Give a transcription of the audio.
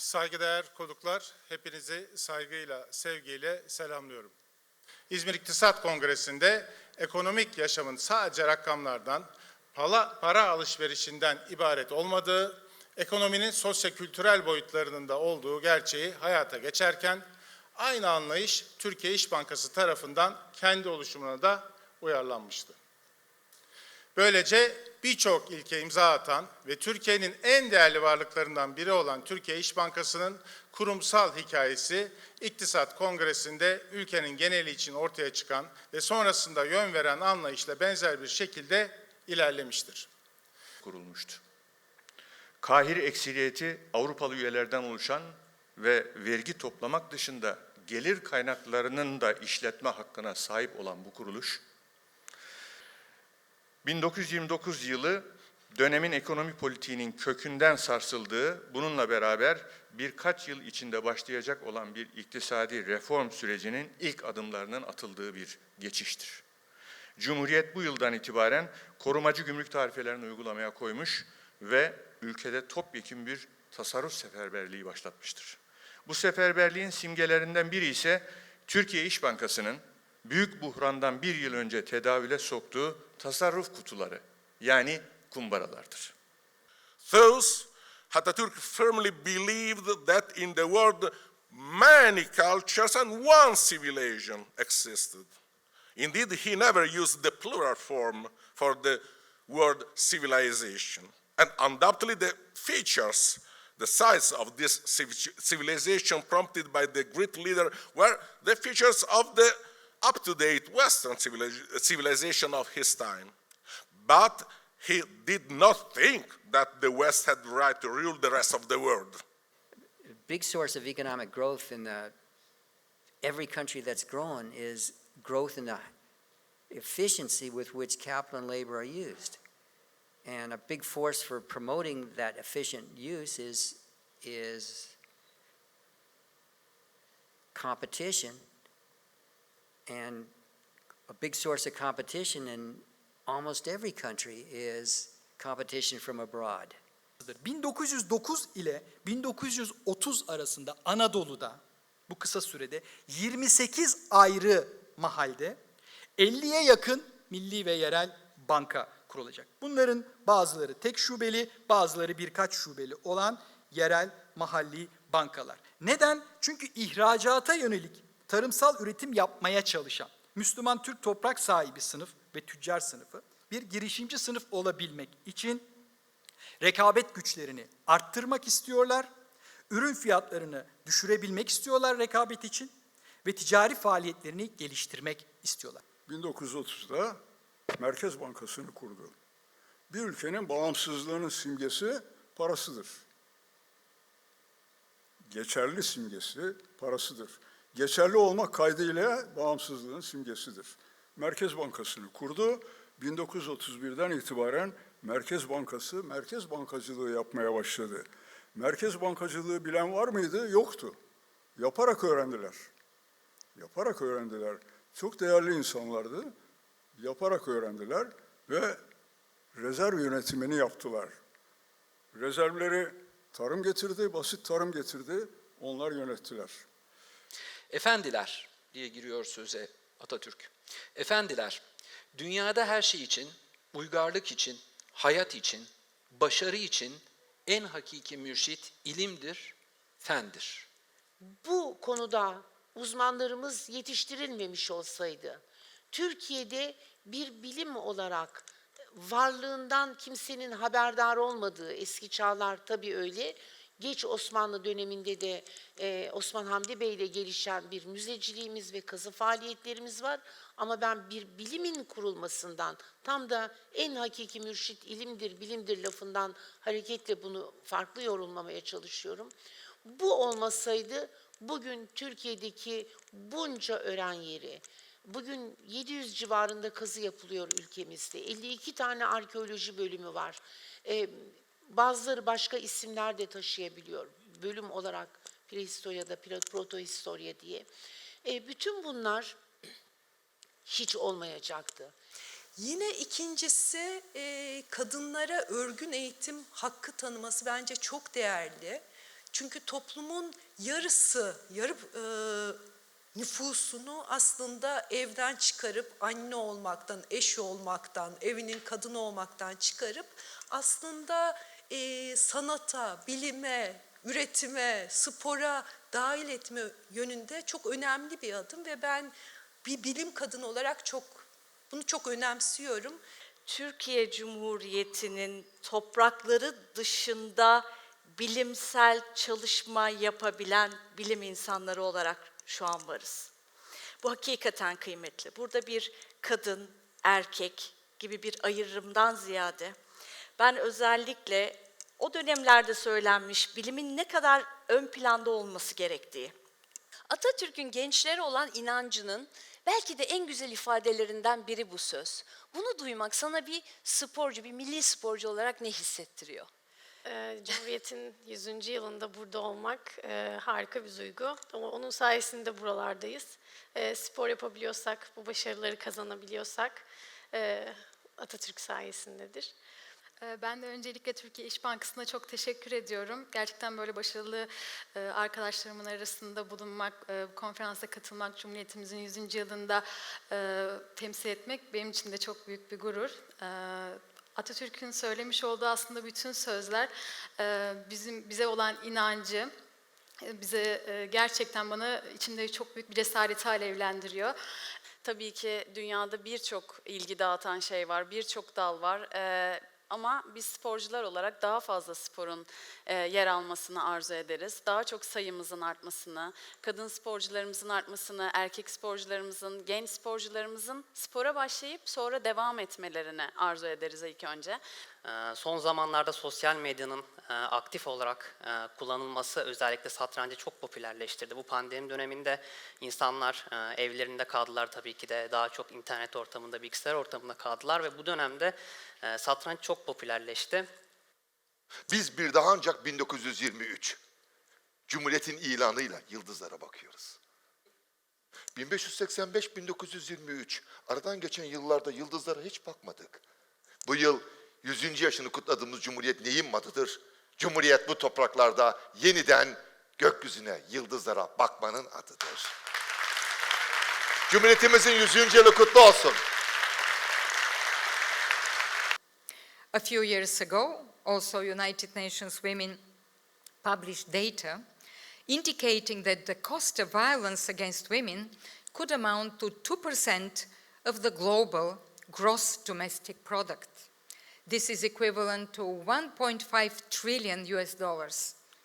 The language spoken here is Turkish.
Saygıdeğer konuklar, hepinizi saygıyla, sevgiyle selamlıyorum. İzmir İktisat Kongresi'nde ekonomik yaşamın sadece rakamlardan, para, alışverişinden ibaret olmadığı, ekonominin sosyo-kültürel boyutlarının da olduğu gerçeği hayata geçerken, aynı anlayış Türkiye İş Bankası tarafından kendi oluşumuna da uyarlanmıştı. Böylece birçok ilke imza atan ve Türkiye'nin en değerli varlıklarından biri olan Türkiye İş Bankası'nın kurumsal hikayesi İktisat Kongresi'nde ülkenin geneli için ortaya çıkan ve sonrasında yön veren anlayışla benzer bir şekilde ilerlemiştir. kurulmuştu. Kahire ekseriyeti Avrupalı üyelerden oluşan ve vergi toplamak dışında gelir kaynaklarının da işletme hakkına sahip olan bu kuruluş, 1929 yılı dönemin ekonomi politiğinin kökünden sarsıldığı, bununla beraber birkaç yıl içinde başlayacak olan bir iktisadi reform sürecinin ilk adımlarının atıldığı bir geçiştir. Cumhuriyet bu yıldan itibaren korumacı gümrük tarifelerini uygulamaya koymuş ve ülkede topyekun bir tasarruf seferberliği başlatmıştır. Bu seferberliğin simgelerinden biri ise Türkiye İş Bankası'nın büyük buhrandan bir yıl önce tedavüle soktuğu tasarruf kutuları yani kumbaralardır. Thus, Atatürk firmly believed that in the world many cultures and one civilization existed. Indeed, he never used the plural form for the word civilization. And undoubtedly, the features, the size of this civ- civilization prompted by the great leader were the features of the up to date Western uh, civilization of his time. But he did not think that the West had the right to rule the rest of the world. A big source of economic growth in the, every country that's grown is growth in the efficiency with which capital and labor are used. And a big force for promoting that efficient use is, is competition. And a big source of competition in almost every country is competition from abroad. 1909 ile 1930 arasında Anadolu'da bu kısa sürede 28 ayrı mahalde 50'ye yakın milli ve yerel banka kurulacak. Bunların bazıları tek şubeli, bazıları birkaç şubeli olan yerel mahalli bankalar. Neden? Çünkü ihracata yönelik tarımsal üretim yapmaya çalışan Müslüman Türk toprak sahibi sınıf ve tüccar sınıfı bir girişimci sınıf olabilmek için rekabet güçlerini arttırmak istiyorlar, ürün fiyatlarını düşürebilmek istiyorlar rekabet için ve ticari faaliyetlerini geliştirmek istiyorlar. 1930'da Merkez Bankası'nı kurdu. Bir ülkenin bağımsızlığının simgesi parasıdır. Geçerli simgesi parasıdır. Geçerli olmak kaydıyla bağımsızlığın simgesidir. Merkez Bankası'nı kurdu. 1931'den itibaren Merkez Bankası merkez bankacılığı yapmaya başladı. Merkez bankacılığı bilen var mıydı? Yoktu. Yaparak öğrendiler. Yaparak öğrendiler. Çok değerli insanlardı. Yaparak öğrendiler ve rezerv yönetimini yaptılar. Rezervleri tarım getirdi, basit tarım getirdi. Onlar yönettiler. Efendiler diye giriyor söze Atatürk. Efendiler, dünyada her şey için, uygarlık için, hayat için, başarı için en hakiki mürşit ilimdir, fendir. bu konuda uzmanlarımız yetiştirilmemiş olsaydı, Türkiye'de bir bilim olarak varlığından kimsenin haberdar olmadığı eski çağlar tabii öyle. Geç Osmanlı döneminde de e, Osman Hamdi Bey ile gelişen bir müzeciliğimiz ve kazı faaliyetlerimiz var. Ama ben bir bilimin kurulmasından, tam da en hakiki mürşit ilimdir, bilimdir lafından hareketle bunu farklı yorumlamaya çalışıyorum. Bu olmasaydı bugün Türkiye'deki bunca öğren yeri, bugün 700 civarında kazı yapılıyor ülkemizde. 52 tane arkeoloji bölümü var. Ee, bazıları başka isimler de taşıyabiliyor. Bölüm olarak prehistorya ya da protohistorya diye. Ee, bütün bunlar hiç olmayacaktı. Yine ikincisi e, kadınlara örgün eğitim hakkı tanıması bence çok değerli. Çünkü toplumun yarısı, yarı e, nüfusunu aslında evden çıkarıp anne olmaktan, eş olmaktan, evinin kadını olmaktan çıkarıp aslında e, sanata, bilime, üretime, spora dahil etme yönünde çok önemli bir adım ve ben bir bilim kadını olarak çok bunu çok önemsiyorum. Türkiye Cumhuriyeti'nin toprakları dışında bilimsel çalışma yapabilen bilim insanları olarak şu an varız. Bu hakikaten kıymetli. Burada bir kadın, erkek gibi bir ayrımdan ziyade ben özellikle o dönemlerde söylenmiş bilimin ne kadar ön planda olması gerektiği, Atatürk'ün gençlere olan inancının belki de en güzel ifadelerinden biri bu söz. Bunu duymak sana bir sporcu, bir milli sporcu olarak ne hissettiriyor? Ee, Cumhuriyet'in 100. yılında burada olmak e, harika bir duygu. O- Onun sayesinde buralardayız. E, spor yapabiliyorsak, bu başarıları kazanabiliyorsak e, Atatürk sayesindedir. Ee, Ben de öncelikle Türkiye İş Bankası'na çok teşekkür ediyorum. Gerçekten böyle başarılı e, arkadaşlarımın arasında bulunmak, e, bu konferansa katılmak, Cumhuriyetimizin 100. yılında e, temsil etmek benim için de çok büyük bir gurur. E, Atatürk'ün söylemiş olduğu aslında bütün sözler e, bizim bize olan inancı, e, bize e, gerçekten bana içimde çok büyük bir cesareti alevlendiriyor. Tabii ki dünyada birçok ilgi dağıtan şey var, birçok dal var. Ama biz sporcular olarak daha fazla sporun e, yer almasını arzu ederiz. Daha çok sayımızın artmasını, kadın sporcularımızın artmasını, erkek sporcularımızın, genç sporcularımızın spora başlayıp sonra devam etmelerini arzu ederiz ilk önce. Ee, Son zamanlarda sosyal medyanın e, aktif olarak e, kullanılması özellikle satrancı çok popülerleştirdi. Bu pandemi döneminde insanlar e, evlerinde kaldılar tabii ki de daha çok internet ortamında, bilgisayar ortamında kaldılar ve bu dönemde e, satranç çok popülerleşti. Biz bir daha ancak 1923 Cumhuriyet'in ilanıyla yıldızlara bakıyoruz. 1585-1923 aradan geçen yıllarda yıldızlara hiç bakmadık. Bu yıl 100. yaşını kutladığımız Cumhuriyet neyin adıdır? Cumhuriyet bu topraklarda yeniden gökyüzüne, yıldızlara bakmanın adıdır. Cumhuriyetimizin 100. yılı kutlu olsun. A few years ago, also United Nations Women published data indicating that the cost of violence against women could amount to 2% of the global gross domestic product. This is equivalent to 1.5 trillion US dollars.